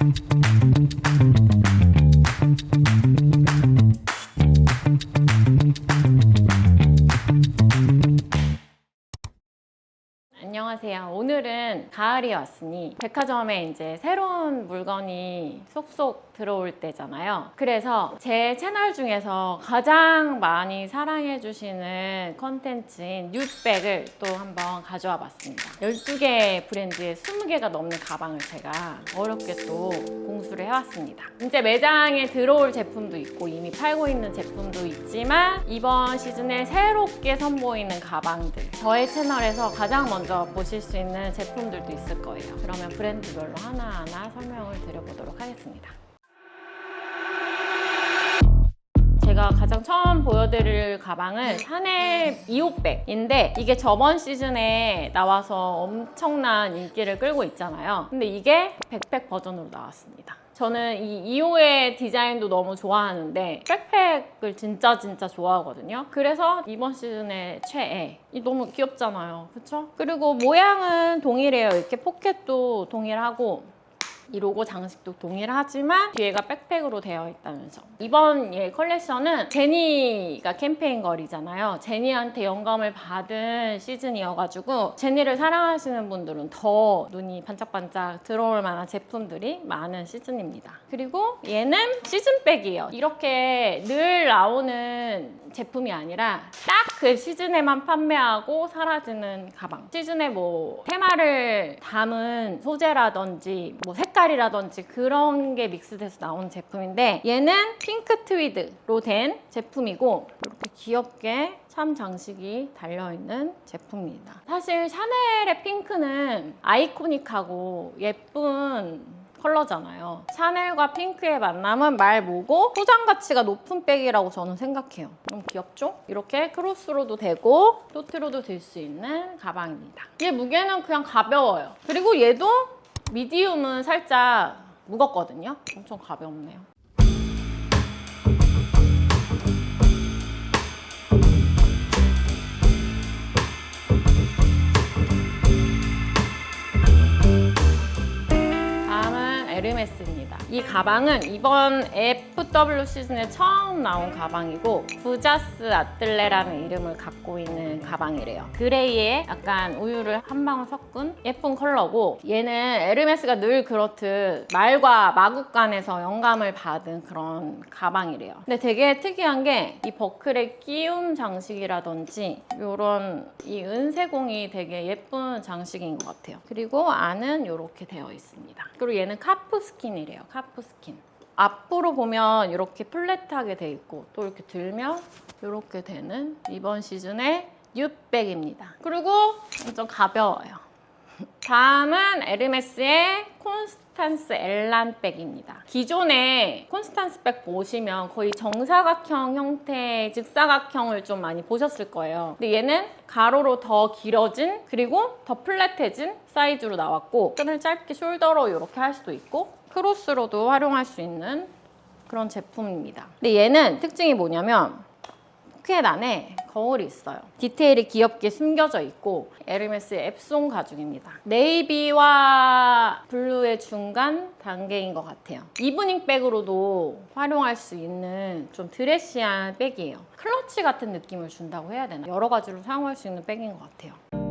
안녕하세요. 오늘은 가을이 왔으니 백화점에 이제 새로운 물건이 속속 들어올 때잖아요. 그래서 제 채널 중에서 가장 많이 사랑해주시는 컨텐츠인 뉴백을 또 한번 가져와 봤습니다. 12개 브랜드에 20개가 넘는 가방을 제가 어렵게 또 공수를 해왔습니다. 이제 매장에 들어올 제품도 있고 이미 팔고 있는 제품도 있지만 이번 시즌에 새롭게 선보이는 가방들 저의 채널에서 가장 먼저 보실 수 있는 제품들도 있을 거예요. 그러면 브랜드별로 하나하나 설명을 드려보도록 하겠습니다. 제가 가장 처음 보여드릴 가방은 샤넬 2호백인데 이게 저번 시즌에 나와서 엄청난 인기를 끌고 있잖아요. 근데 이게 백팩 버전으로 나왔습니다. 저는 이 2호의 디자인도 너무 좋아하는데 백팩을 진짜 진짜 좋아하거든요. 그래서 이번 시즌의 최애. 이 너무 귀엽잖아요. 그쵸? 그리고 모양은 동일해요. 이렇게 포켓도 동일하고 이 로고 장식도 동일하지만 뒤에가 백팩으로 되어 있다는 점. 이번 얘 컬렉션은 제니가 캠페인 거리잖아요. 제니한테 영감을 받은 시즌이어가지고 제니를 사랑하시는 분들은 더 눈이 반짝반짝 들어올 만한 제품들이 많은 시즌입니다. 그리고 얘는 시즌백이에요. 이렇게 늘 나오는 제품이 아니라 딱 그 시즌에만 판매하고 사라지는 가방. 시즌에 뭐 테마를 담은 소재라든지 뭐 색깔 이라든지 그런 게 믹스돼서 나온 제품인데 얘는 핑크 트위드로 된 제품이고 이렇게 귀엽게 참 장식이 달려있는 제품입니다. 사실 샤넬의 핑크는 아이코닉하고 예쁜 컬러잖아요. 샤넬과 핑크의 만남은 말 뭐고 소장 가치가 높은 백이라고 저는 생각해요. 너무 귀엽죠? 이렇게 크로스로도 되고 토트로도 들 수 있는 가방입니다. 얘 무게는 그냥 가벼워요. 그리고 얘도 미디움은 살짝 무겁거든요. 엄청 가볍네요. 다음은 에르메스입니다. 이 가방은 이번 FW 시즌에 처음 나온 가방이고 부자스 아틀레라는 이름을 갖고 있는 가방이래요. 그레이에 약간 우유를 한 방울 섞은 예쁜 컬러고 얘는 에르메스가 늘 그렇듯 말과 마구간에서 영감을 받은 그런 가방이래요. 근데 되게 특이한 게 이 버클의 끼움 장식이라든지 이런 이 은세공이 되게 예쁜 장식인 것 같아요. 그리고 안은 이렇게 되어 있습니다. 그리고 얘는 카프 스킨이래요. 카프 스킨. 앞으로 보면 이렇게 플랫하게 돼 있고 또 이렇게 들면 이렇게 되는 이번 시즌의 뉴백입니다. 그리고 좀 가벼워요. 다음은 에르메스의 콘스탄스 엘란백입니다. 기존에 콘스탄스 백 보시면 거의 정사각형 형태의 직사각형을 좀 많이 보셨을 거예요. 근데 얘는 가로로 더 길어진 그리고 더 플랫해진 사이즈로 나왔고 끈을 짧게 숄더로 이렇게 할 수도 있고 크로스로도 활용할 수 있는 그런 제품입니다. 근데 얘는 특징이 뭐냐면 포켓 안에 거울이 있어요. 디테일이 귀엽게 숨겨져 있고 에르메스의 앱송 가죽입니다. 네이비와 블루의 중간 단계인 것 같아요. 이브닝 백으로도 활용할 수 있는 좀 드레시한 백이에요. 클러치 같은 느낌을 준다고 해야 되나? 여러 가지로 사용할 수 있는 백인 것 같아요.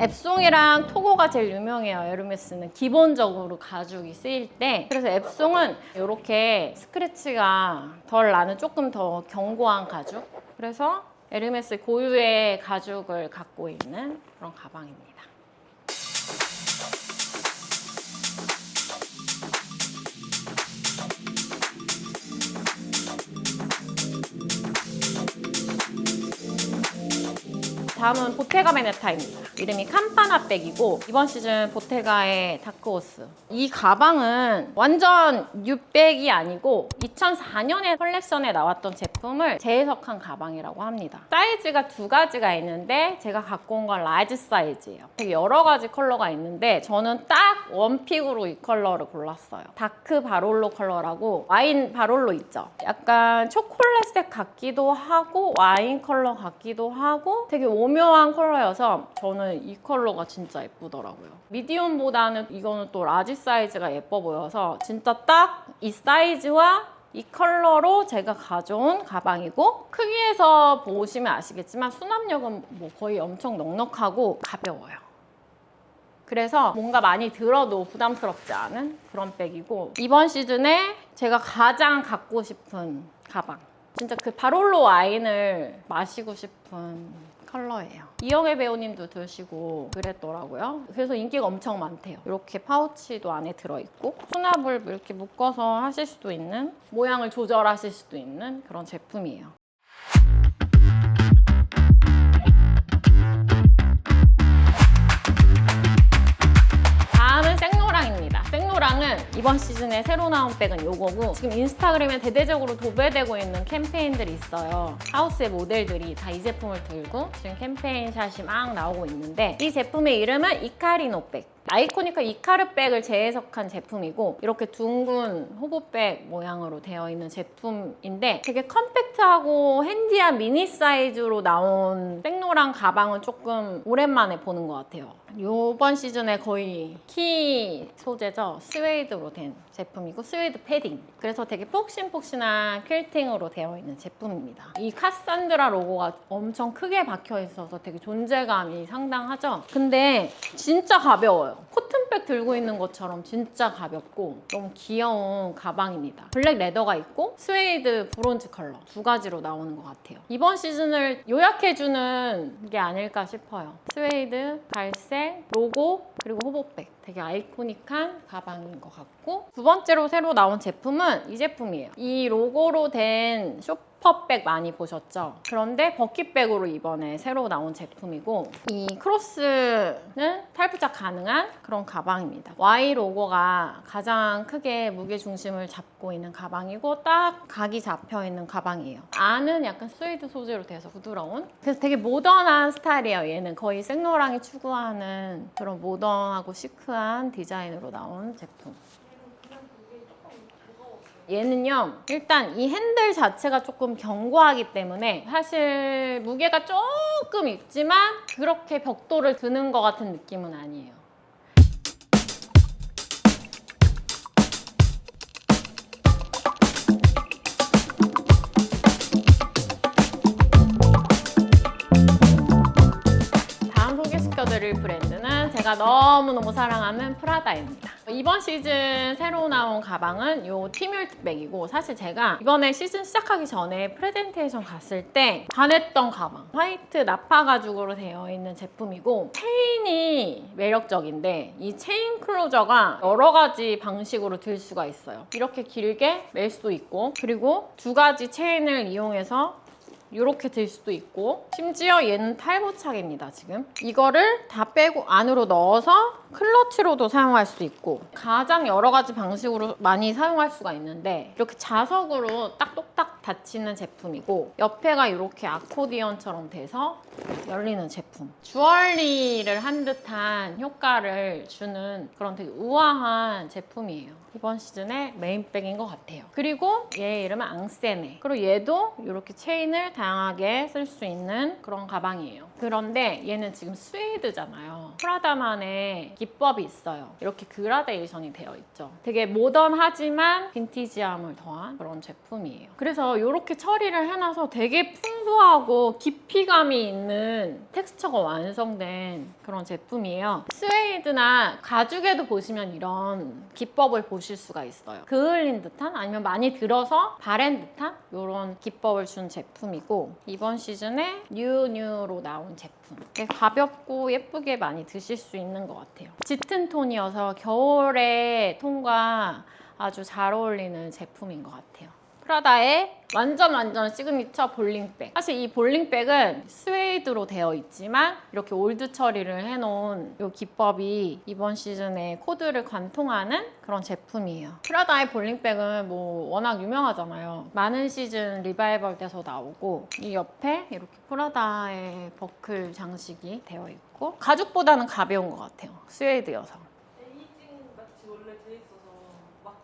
앱송이랑 토고가 제일 유명해요. 에르메스는 기본적으로 가죽이 쓰일 때. 그래서 앱송은 이렇게 스크래치가 덜 나는 조금 더 견고한 가죽. 그래서 에르메스 고유의 가죽을 갖고 있는 그런 가방입니다. 다음은 보테가 베네타입니다. 이름이 캄파나백이고 이번 시즌 보테가의 다크호스. 이 가방은 완전 뉴백이 아니고 2004년에 컬렉션에 나왔던 제품을 재해석한 가방이라고 합니다. 사이즈가 두 가지가 있는데 제가 갖고 온 건 라지 사이즈예요. 되게 여러 가지 컬러가 있는데 저는 딱 원픽으로 이 컬러를 골랐어요. 다크 바롤로 컬러라고 와인 바롤로 있죠. 약간 초콜릿색 같기도 하고 와인 컬러 같기도 하고 되게 웜 오묘한 컬러여서 저는 이 컬러가 진짜 예쁘더라고요. 미디움보다는 이거는 또 라지 사이즈가 예뻐 보여서 진짜 딱 이 사이즈와 이 컬러로 제가 가져온 가방이고 크기에서 보시면 아시겠지만 수납력은 뭐 거의 엄청 넉넉하고 가벼워요. 그래서 뭔가 많이 들어도 부담스럽지 않은 그런 백이고 이번 시즌에 제가 가장 갖고 싶은 가방 진짜 그 바롤로 와인을 마시고 싶은 컬러예요. 이영애 배우님도 드시고 그랬더라고요. 그래서 인기가 엄청 많대요. 이렇게 파우치도 안에 들어있고 수납을 이렇게 묶어서 하실 수도 있는 모양을 조절하실 수도 있는 그런 제품이에요 시즌에 새로 나온 백은 요거고 지금 인스타그램에 대대적으로 도배되고 있는 캠페인들이 있어요. 하우스의 모델들이 다 이 제품을 들고 지금 캠페인 샷이 막 나오고 있는데 이 제품의 이름은 이카리노 백. 아이코니카 이카르 백을 재해석한 제품이고 이렇게 둥근 호보백 모양으로 되어 있는 제품인데 되게 컴팩트하고 핸디한 미니 사이즈로 나온 백노랑 가방은 조금 오랜만에 보는 것 같아요. 이번 시즌에 거의 키 소재죠. 스웨이드로 된 제품이고 스웨이드 패딩. 그래서 되게 폭신폭신한 퀼팅으로 되어 있는 제품입니다. 이 카산드라 로고가 엄청 크게 박혀 있어서 되게 존재감이 상당하죠. 근데 진짜 가벼워요. 코튼백 들고 있는 것처럼 진짜 가볍고 너무 귀여운 가방입니다. 블랙 레더가 있고 스웨이드 브론즈 컬러 두 가지로 나오는 것 같아요. 이번 시즌을 요약해주는 게 아닐까 싶어요. 스웨이드, 갈색, 로고, 그리고 호보백. 되게 아이코닉한 가방인 것 같고 두 번째로 새로 나온 제품은 이 제품이에요. 이 로고로 된 쇼 퍼백 많이 보셨죠? 그런데 버킷백으로 이번에 새로 나온 제품이고 이 크로스는 탈부착 가능한 그런 가방입니다. Y 로고가 가장 크게 무게 중심을 잡고 있는 가방이고 딱 각이 잡혀 있는 가방이에요. 안은 약간 스웨이드 소재로 돼서 부드러운 그래서 되게 모던한 스타일이에요. 얘는 거의 생로랑이 추구하는 그런 모던하고 시크한 디자인으로 나온 제품. 얘는요, 일단 이 핸들 자체가 조금 견고하기 때문에 사실 무게가 조금 있지만 그렇게 벽돌을 드는 것 같은 느낌은 아니에요. 제가 너무너무 사랑하는 프라다입니다. 이번 시즌 새로 나온 가방은 이 티뮬트백이고 사실 제가 이번에 시즌 시작하기 전에 프레젠테이션 갔을 때 반했던 가방 화이트 나파 가죽으로 되어 있는 제품이고 체인이 매력적인데 이 체인 클로저가 여러 가지 방식으로 들 수가 있어요. 이렇게 길게 멜 수도 있고 그리고 두 가지 체인을 이용해서 이렇게 들 수도 있고 심지어 얘는 탈부착입니다 지금. 이거를 다 빼고 안으로 넣어서 클러치로도 사용할 수 있고 가장 여러 가지 방식으로 많이 사용할 수가 있는데 이렇게 자석으로 딱 똑딱 닫히는 제품이고 옆에가 이렇게 아코디언처럼 돼서 열리는 제품. 주얼리를 한 듯한 효과를 주는 그런 되게 우아한 제품이에요. 이번 시즌의 메인백인 것 같아요. 그리고 얘 이름은 앙세네. 그리고 얘도 이렇게 체인을 다 양하게 쓸 수 있는 그런 가방이에요 그런데 얘는 지금 스웨이드잖아요. 프라다만의 기법이 있어요. 이렇게 그라데이션이 되어 있죠. 되게 모던하지만 빈티지함을 더한 그런 제품이에요. 그래서 이렇게 처리를 해놔서 되게 풍부하고 깊이감이 있는 텍스처가 완성된 그런 제품이에요. 스웨이드나 가죽에도 보시면 이런 기법을 보실 수가 있어요. 그을린 듯한 아니면 많이 들어서 바랜 듯한 이런 기법을 준 제품이고 이번 시즌에 뉴뉴로 나온 제품. 되게 가볍고 예쁘게 많이 드실 수 있는 것 같아요. 짙은 톤이어서 겨울의 톤과 아주 잘 어울리는 제품인 것 같아요 프라다의 완전 완전 시그니처 볼링백. 사실 이 볼링백은 스웨이드로 되어 있지만 이렇게 올드 처리를 해놓은 이 기법이 이번 시즌에 코드를 관통하는 그런 제품이에요. 프라다의 볼링백은 뭐 워낙 유명하잖아요. 많은 시즌 리바이벌 돼서 나오고 이 옆에 이렇게 프라다의 버클 장식이 되어 있고 가죽보다는 가벼운 것 같아요. 스웨이드여서. 에이징 마치 원래 돼 있어서 막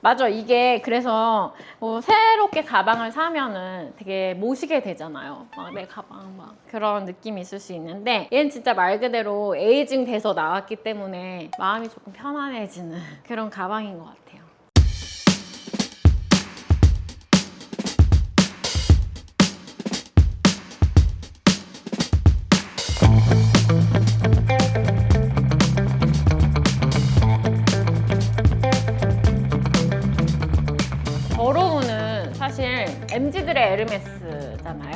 맞아 이게 그래서 뭐 새롭게 가방을 사면은 되게 모시게 되잖아요. 막 내 가방 막 그런 느낌이 있을 수 있는데 얘는 진짜 말 그대로 에이징 돼서 나왔기 때문에 마음이 조금 편안해지는 그런 가방인 것 같아요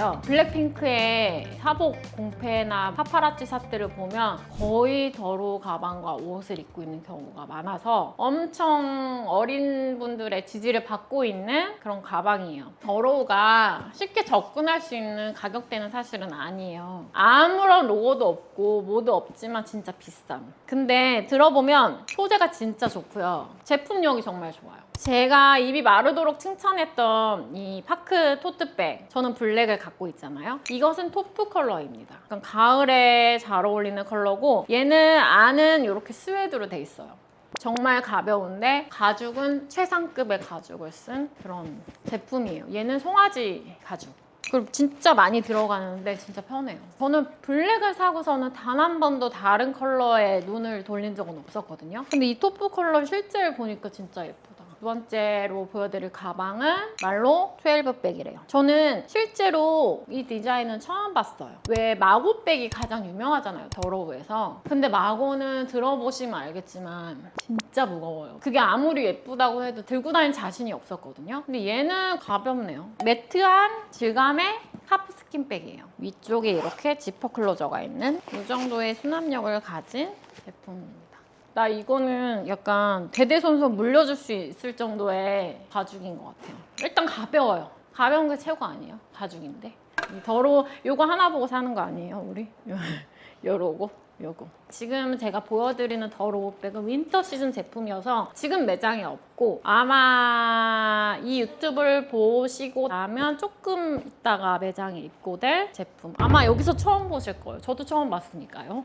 에르메스잖아요. 블랙핑크의 사복 공패나 파파라치 샷들을 보면 거의 더러우 가방과 옷을 입고 있는 경우가 많아서 엄청 어린 분들의 지지를 받고 있는 그런 가방이에요. 더러우가 쉽게 접근할 수 있는 가격대는 사실은 아니에요. 아무런 로고도 없고 뭐도 없지만 진짜 비쌈. 근데 들어보면 소재가 진짜 좋고요. 제품력이 정말 좋아요. 제가 입이 마르도록 칭찬했던 이 파크 토트백 저는 블랙을 갖고 있잖아요 이것은 토프 컬러입니다 약간 가을에 잘 어울리는 컬러고 얘는 안은 이렇게 스웨드로 돼 있어요 정말 가벼운데 가죽은 최상급의 가죽을 쓴 그런 제품이에요 얘는 송아지 가죽 그리고 진짜 많이 들어가는데 진짜 편해요. 저는 블랙을 사고서는 단 한 번도 다른 컬러에 눈을 돌린 적은 없었거든요. 근데 이 토프 컬러 실제를 보니까 진짜 예쁘다. 두 번째로 보여드릴 가방은 말로 12백이래요. 저는 실제로 이 디자인은 처음 봤어요. 왜 마고백이 가장 유명하잖아요. 더러우에서. 근데 마고는 들어보시면 알겠지만 진짜 무거워요. 그게 아무리 예쁘다고 해도 들고 다닐 자신이 없었거든요. 근데 얘는 가볍네요. 매트한 질감의 하프 스킨백이에요. 위쪽에 이렇게 지퍼 클로저가 있는 이 정도의 수납력을 가진 제품입니다. 나 이거는 약간 대대손손 물려줄 수 있을 정도의 가죽인 것 같아요. 일단 가벼워요. 가벼운 게 최고 아니에요? 가죽인데. 이 더러 요거 하나 보고 사는 거 아니에요, 우리? 요러고 요거. 지금 제가 보여드리는 더로우백은 윈터 시즌 제품이어서 지금 매장에 없고 아마 이 유튜브를 보시고 나면 조금 있다가 매장에 입고될 제품. 아마 여기서 처음 보실 거예요. 저도 처음 봤으니까요.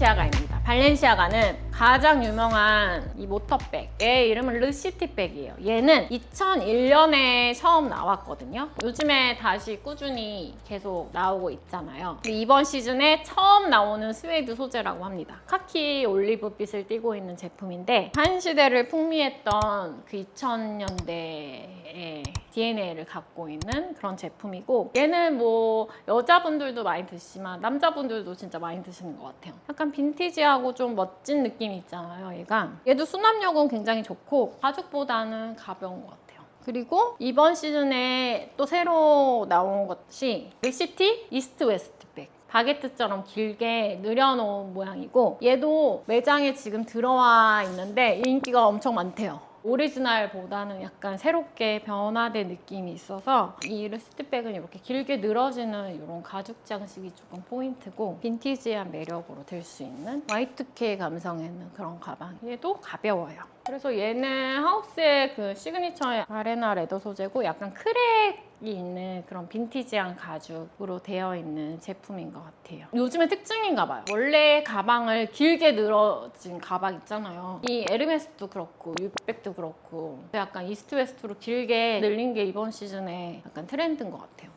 발렌시아가입니다. 발렌시아가는 가장 유명한 이 모터백. 얘 이름은 르시티백이에요. 얘는 2001년에 처음 나왔거든요. 요즘에 다시 꾸준히 계속 나오고 있잖아요. 이번 시즌에 처음 나오는 스웨이드 소재라고 합니다. 카키 올리브빛을 띠고 있는 제품인데 한 시대를 풍미했던 그 2000년대의 DNA를 갖고 있는 그런 제품이고 얘는 뭐 여자분들도 많이 드시지만 남자분들도 진짜 많이 드시는 것 같아요. 약간 빈티지하고 좀 멋진 느낌이 있잖아요, 얘가. 얘도 수납력은 굉장히 좋고 가죽보다는 가벼운 것 같아요. 그리고 이번 시즌에 또 새로 나온 것이 리시티 이스트 웨스트 백. 바게트처럼 길게 늘여놓은 모양이고 얘도 매장에 지금 들어와 있는데 인기가 엄청 많대요. 오리지널보다는 약간 새롭게 변화된 느낌이 있어서 이 루스트백은 이렇게 길게 늘어지는 이런 가죽 장식이 조금 포인트고 빈티지한 매력으로 들 수 있는 Y2K 감성에 있는 그런 가방 얘도 가벼워요 그래서 얘는 하우스의 그 시그니처의 아레나 레더 소재고 약간 크랙이 있는 그런 빈티지한 가죽으로 되어 있는 제품인 것 같아요. 요즘의 특징인가 봐요. 원래 가방을 길게 늘어진 가방 있잖아요. 이 에르메스도 그렇고 유백도 그렇고 약간 이스트 웨스트로 길게 늘린 게 이번 시즌에 약간 트렌드인 것 같아요.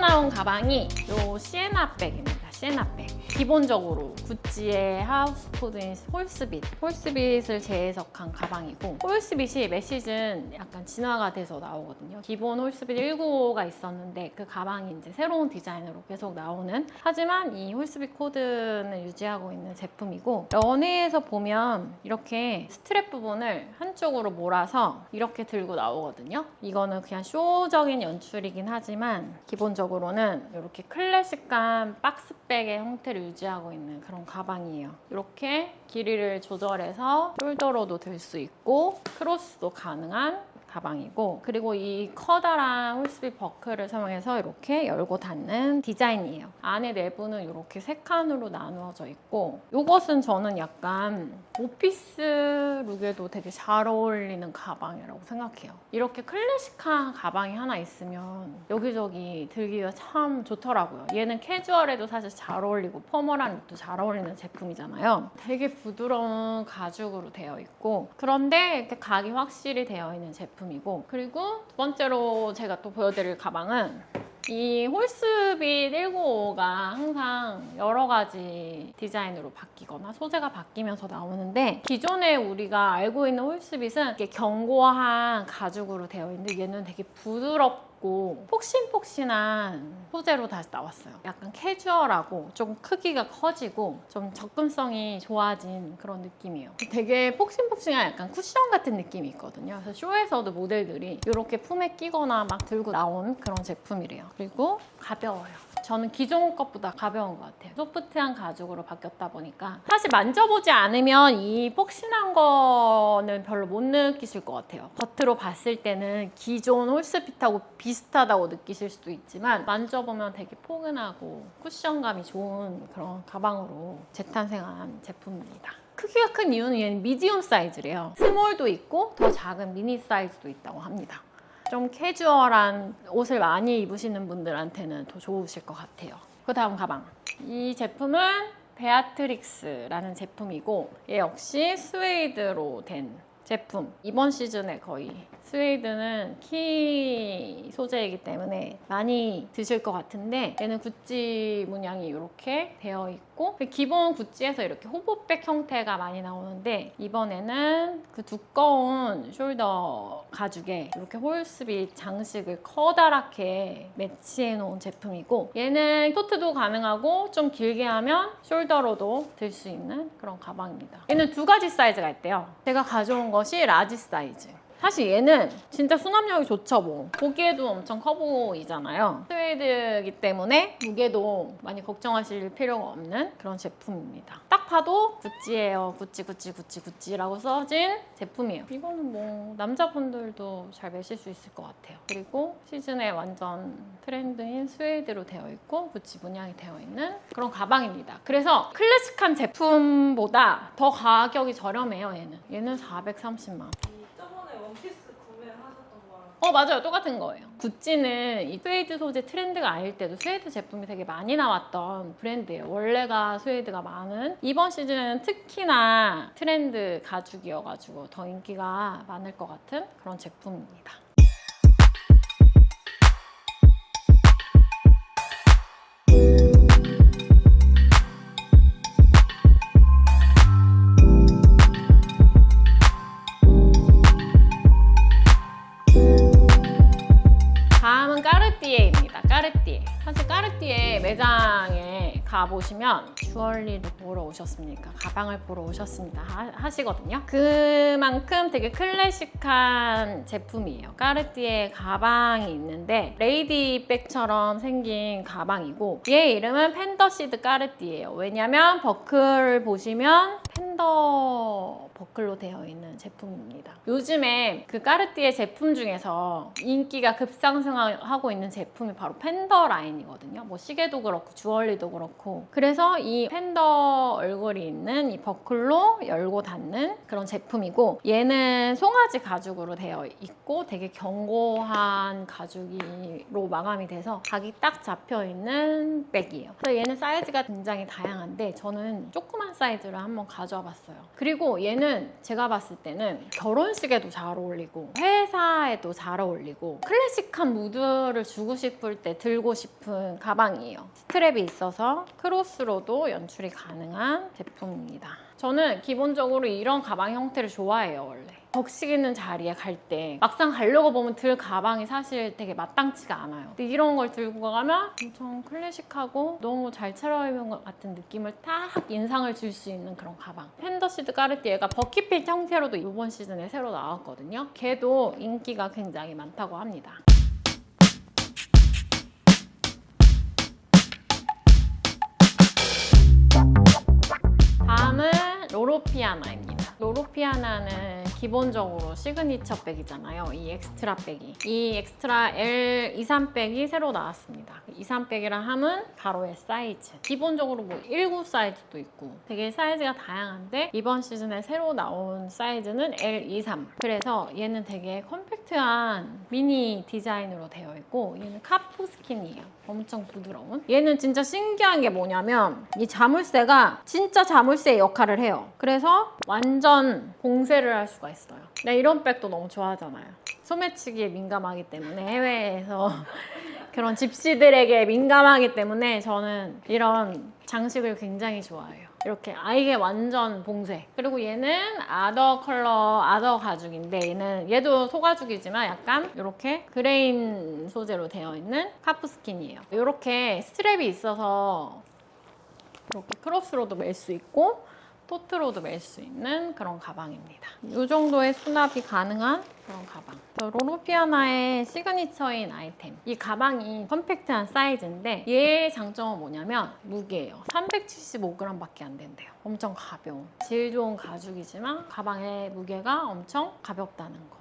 나온 가방이 요 시에나 백입니다. 시에나 백. 기본적으로 구찌의 하우스 코드인 홀스빗, 홀스빗을 재해석한 가방이고 홀스빗이 매 시즌 약간 진화가 돼서 나오거든요. 기본 홀스빗 195가 있었는데 그 가방이 이제 새로운 디자인으로 계속 나오는 하지만 이 홀스빗 코드는 유지하고 있는 제품이고 런웨이에서 보면 이렇게 스트랩 부분을 한쪽으로 몰아서 이렇게 들고 나오거든요. 이거는 그냥 쇼적인 연출이긴 하지만 기본적으로는 이렇게 클래식한 박스 백의 형태를 유지하고 있는 그런 가방이에요. 이렇게 길이를 조절해서 숄더로도 들 수 있고 크로스도 가능한 가방이고 그리고 이 커다란 홀스비 버클을 사용해서 이렇게 열고 닫는 디자인이에요. 안에 내부는 이렇게 세 칸으로 나누어져 있고 이것은 저는 약간 오피스 룩에도 되게 잘 어울리는 가방이라고 생각해요. 이렇게 클래식한 가방이 하나 있으면 여기저기 들기가 참 좋더라고요. 얘는 캐주얼에도 사실 잘 어울리고 포멀한 룩도 잘 어울리는 제품이잖아요. 되게 부드러운 가죽으로 되어 있고 그런데 이렇게 각이 확실히 되어 있는 제품 이고 그리고 두 번째로 제가 또 보여드릴 가방은 이 홀스빗 195가 항상 여러 가지 디자인으로 바뀌거나 소재가 바뀌면서 나오는데 기존에 우리가 알고 있는 홀스빗은 이렇게 견고한 가죽으로 되어 있는데 얘는 되게 부드럽고 폭신폭신한 소재로 다시 나왔어요. 약간 캐주얼하고 좀 크기가 커지고 좀 접근성이 좋아진 그런 느낌이에요. 되게 폭신폭신한 약간 쿠션 같은 느낌이 있거든요. 그래서 쇼에서도 모델들이 이렇게 품에 끼거나 막 들고 나온 그런 제품이래요. 그리고 가벼워요. 저는 기존 것보다 가벼운 것 같아요. 소프트한 가죽으로 바뀌었다 보니까 사실 만져보지 않으면 이 폭신한 거는 별로 못 느끼실 것 같아요. 겉으로 봤을 때는 기존 홀스핏하고 비슷하다고 느끼실 수도 있지만 만져보면 되게 포근하고 쿠션감이 좋은 그런 가방으로 재탄생한 제품입니다. 크기가 큰 이유는 얘는 미디움 사이즈래요. 스몰도 있고 더 작은 미니 사이즈도 있다고 합니다. 좀 캐주얼한 옷을 많이 입으시는 분들한테는 더 좋으실 것 같아요. 그 다음 가방. 이 제품은 베아트릭스라는 제품이고 얘 역시 스웨이드로 된 제품. 이번 시즌에 거의 스웨이드는 키 소재이기 때문에 많이 드실 것 같은데 얘는 구찌 문양이 이렇게 되어 있고 기본 구찌에서 이렇게 호보백 형태가 많이 나오는데 이번에는 그 두꺼운 숄더 가죽에 이렇게 홀스빗 장식을 커다랗게 매치해 놓은 제품이고 얘는 토트도 가능하고 좀 길게 하면 숄더로도 들 수 있는 그런 가방입니다. 얘는 두 가지 사이즈가 있대요. 제가 가져온 것이 라지 사이즈. 사실 얘는 진짜 수납력이 좋죠 뭐. 보기에도 엄청 커 보이잖아요. 스웨이드이기 때문에 무게도 많이 걱정하실 필요가 없는 그런 제품입니다. 딱 봐도 구찌예요. 구찌 구찌 구찌 구찌라고 써진 제품이에요. 이거는 뭐 남자분들도 잘 매실 수 있을 것 같아요. 그리고 시즌에 완전 트렌드인 스웨이드로 되어 있고 구찌 문양이 되어 있는 그런 가방입니다. 그래서 클래식한 제품보다 더 가격이 저렴해요 얘는. 얘는 430만 원 원피스 구매하셨던 거랑 어 맞아요. 똑같은 거예요. 구찌는 이 스웨이드 소재 트렌드가 아닐 때도 스웨이드 제품이 되게 많이 나왔던 브랜드예요. 원래가 스웨이드가 많은 이번 시즌에는 특히나 트렌드 가죽이어가지고 더 인기가 많을 것 같은 그런 제품입니다 보시면 주얼리를 보러 오셨습니까? 가방을 보러 오셨습니다. 하- 하시거든요. 그만큼 되게 클래식한 제품이에요. 까르띠에 가방이 있는데 레이디백처럼 생긴 가방이고 얘 이름은 펜더시드 까르띠예요. 왜냐면 버클을 보시면 펜더 버클로 되어 있는 제품입니다. 요즘에 그 까르띠에 제품 중에서 인기가 급상승하고 있는 제품이 바로 펜더 라인이거든요. 뭐 시계도 그렇고 주얼리도 그렇고. 그래서 이 펜더 얼굴이 있는 이 버클로 열고 닫는 그런 제품이고 얘는 송아지 가죽으로 되어 있고 되게 견고한 가죽으로 마감이 돼서 각이 딱 잡혀 있는 백이에요. 그래서 얘는 사이즈가 굉장히 다양한데 저는 조그만 사이즈를 한번 가져와 봤어요. 그리고 얘는 제가 봤을 때는 결혼식에도 잘 어울리고 회사에도 잘 어울리고 클래식한 무드를 주고 싶을 때 들고 싶은 가방이에요. 스트랩이 있어서 크로스로도 연출이 가능한 제품입니다. 저는 기본적으로 이런 가방 형태를 좋아해요, 원래. 격식 있는 자리에 갈 때 막상 가려고 보면 들 가방이 사실 되게 마땅치가 않아요. 근데 이런 걸 들고 가면 엄청 클래식하고 너무 잘 차려입은 것 같은 느낌을 딱 인상을 줄 수 있는 그런 가방. 펜더시드 까르띠에가 버킷핏 형태로도 이번 시즌에 새로 나왔거든요. 걔도 인기가 굉장히 많다고 합니다. 다음은 로로피아나입니다. 로로피아나는 기본적으로 시그니처 백이잖아요. 이 엑스트라 백이. 이 엑스트라 L23 백이 새로 나왔습니다. 23 백이랑 함은 가로의 사이즈. 기본적으로 뭐 19 사이즈도 있고 되게 사이즈가 다양한데 이번 시즌에 새로 나온 사이즈는 L23. 그래서 얘는 되게 컴팩트한 미니 디자인으로 되어 있고 얘는 카프 스킨이에요. 엄청 부드러운. 얘는 진짜 신기한 게 뭐냐면 이 자물쇠가 진짜 자물쇠 역할을 해요. 그래서 완전 봉쇄를 할 수가 있어요. 나 이런 백도 너무 좋아하잖아요. 소매치기에 민감하기 때문에 해외에서 그런 집시들에게 민감하기 때문에 저는 이런 장식을 굉장히 좋아해요. 이렇게 아 이게 완전 봉쇄. 그리고 얘는 아더 컬러, 아더 가죽인데 얘는 얘도 소가죽이지만 약간 이렇게 그레인 소재로 되어 있는 카프 스킨이에요. 이렇게 스트랩이 있어서 이렇게 크로스로도 멜 수 있고 토트로도 멜 수 있는 그런 가방입니다. 이 정도의 수납이 가능한 그런 가방. 저 로로피아나의 시그니처인 아이템. 이 가방이 컴팩트한 사이즈인데 얘의 장점은 뭐냐면 무게예요. 375g밖에 안 된대요. 엄청 가벼운. 질 좋은 가죽이지만 가방의 무게가 엄청 가볍다는 거.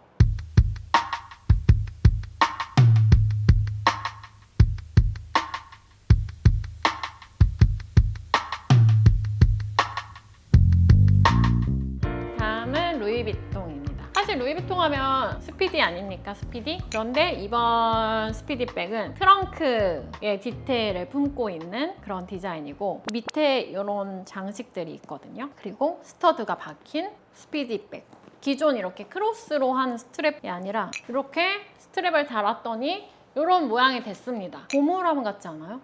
사실 루이비통 하면 스피디 아닙니까? 스피디? 그런데 이번 스피디백은 트렁크의 디테일을 품고 있는 그런 디자인이고 밑에 이런 장식들이 있거든요. 그리고 스터드가 박힌 스피디백. 기존 이렇게 크로스로 한 스트랩이 아니라 이렇게 스트랩을 달았더니 이런 모양이 됐습니다. 고무람 같지 않아요?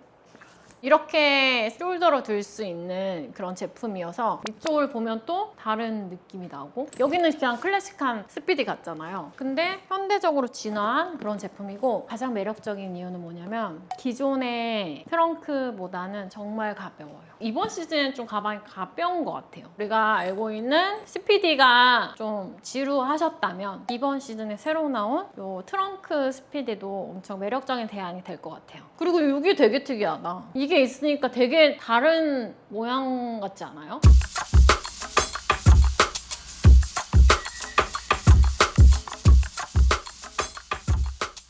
이렇게 숄더로 들 수 있는 그런 제품이어서 이쪽을 보면 또 다른 느낌이 나고 여기는 그냥 클래식한 스피디 같잖아요. 근데 현대적으로 진화한 그런 제품이고 가장 매력적인 이유는 뭐냐면 기존의 트렁크보다는 정말 가벼워요. 이번 시즌 좀 가방이 가벼운 것 같아요. 우리가 알고 있는 스피디가 좀 지루하셨다면 이번 시즌에 새로 나온 요 트렁크 스피디도 엄청 매력적인 대안이 될 것 같아요. 그리고 이게 되게 특이하다. 이게 있으니까 되게 다른 모양 같지 않아요?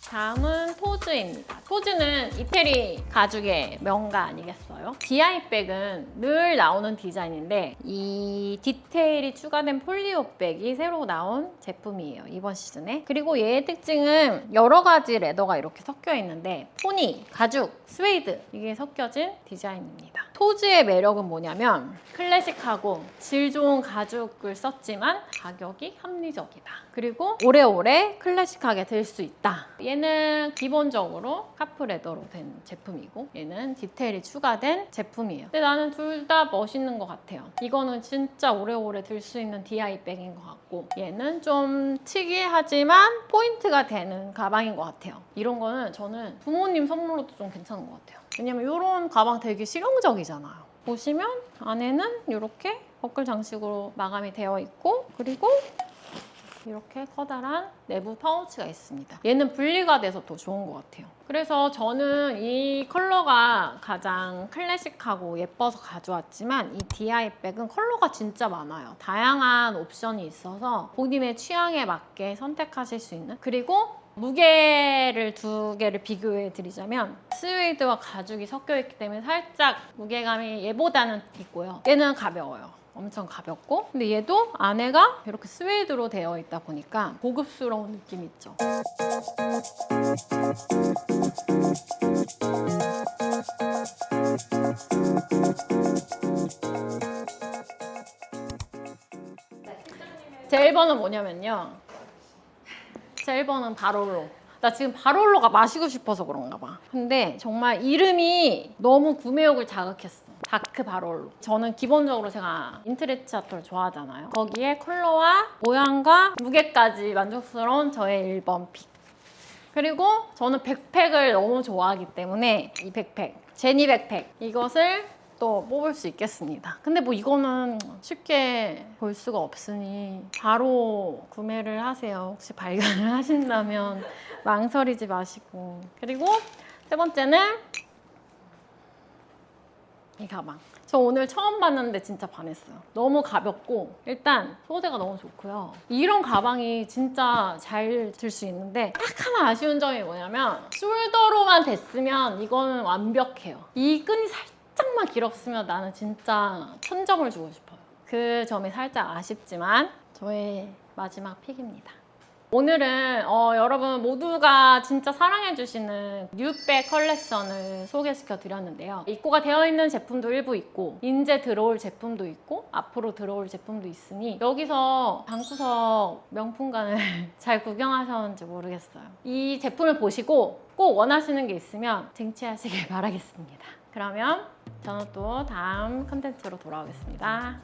다음은 토즈입니다. 토즈는 이태리 가죽의 명가 아니겠어요? DI백은 늘 나오는 디자인인데 이 디테일이 추가된 폴리오백이 새로 나온 제품이에요. 이번 시즌에. 그리고 얘의 특징은 여러 가지 레더가 이렇게 섞여 있는데 포니, 가죽, 스웨이드 이게 섞여진 디자인입니다. 토즈의 매력은 뭐냐면 클래식하고 질 좋은 가죽을 썼지만 가격이 합리적이다. 그리고 오래오래 클래식하게 될수 있다. 얘는 기본적으로 카프 레더로 된 제품이고 얘는 디테일이 추가된 제품이에요. 근데 나는 둘 다 멋있는 것 같아요. 이거는 진짜 오래오래 들 수 있는 DI 백인 것 같고 얘는 좀 특이하지만 포인트가 되는 가방인 것 같아요. 이런 거는 저는 부모님 선물로도 좀 괜찮은 것 같아요. 왜냐면 이런 가방 되게 실용적이잖아요. 보시면 안에는 이렇게 버클 장식으로 마감이 되어 있고 그리고 이렇게 커다란 내부 파우치가 있습니다. 얘는 분리가 돼서 더 좋은 것 같아요. 그래서 저는 이 컬러가 가장 클래식하고 예뻐서 가져왔지만 이 DI 백은 컬러가 진짜 많아요. 다양한 옵션이 있어서 본인의 취향에 맞게 선택하실 수 있는 그리고 무게를 두 개를 비교해 드리자면 스웨이드와 가죽이 섞여 있기 때문에 살짝 무게감이 얘보다는 있고요. 얘는 가벼워요. 엄청 가볍고 근데 얘도 안에가 이렇게 스웨이드로 되어 있다 보니까 고급스러운 느낌 있죠. 제 1번은 뭐냐면요. 제 1번은 바롤로. 나 지금 바롤로가 마시고 싶어서 그런가 봐. 근데 정말 이름이 너무 구매욕을 자극했어. 다크 바롤로. 저는 기본적으로 제가 인트레치아토를 좋아하잖아요. 거기에 컬러와 모양과 무게까지 만족스러운 저의 1번 픽. 그리고 저는 백팩을 너무 좋아하기 때문에 이 백팩, 제니 백팩 이것을 또 뽑을 수 있겠습니다. 근데 뭐 이거는 쉽게 볼 수가 없으니 바로 구매를 하세요. 혹시 발견을 하신다면 망설이지 마시고. 그리고 세 번째는 이 가방. 저 오늘 처음 봤는데 진짜 반했어요. 너무 가볍고 일단 소재가 너무 좋고요. 이런 가방이 진짜 잘 들 수 있는데 딱 하나 아쉬운 점이 뭐냐면 숄더로만 됐으면 이거는 완벽해요. 이 끈이 살짝만 길었으면 나는 진짜 천점을 주고 싶어요. 그 점이 살짝 아쉽지만 저의 마지막 픽입니다. 오늘은 어, 여러분 모두가 진짜 사랑해주시는 뉴백 컬렉션을 소개시켜 드렸는데요. 입고가 되어 있는 제품도 일부 있고, 이제 들어올 제품도 있고, 앞으로 들어올 제품도 있으니, 여기서 방구석 명품관을 잘 구경하셨는지 모르겠어요. 이 제품을 보시고 꼭 원하시는 게 있으면 쟁취하시길 바라겠습니다. 그러면 저는 또 다음 컨텐츠로 돌아오겠습니다.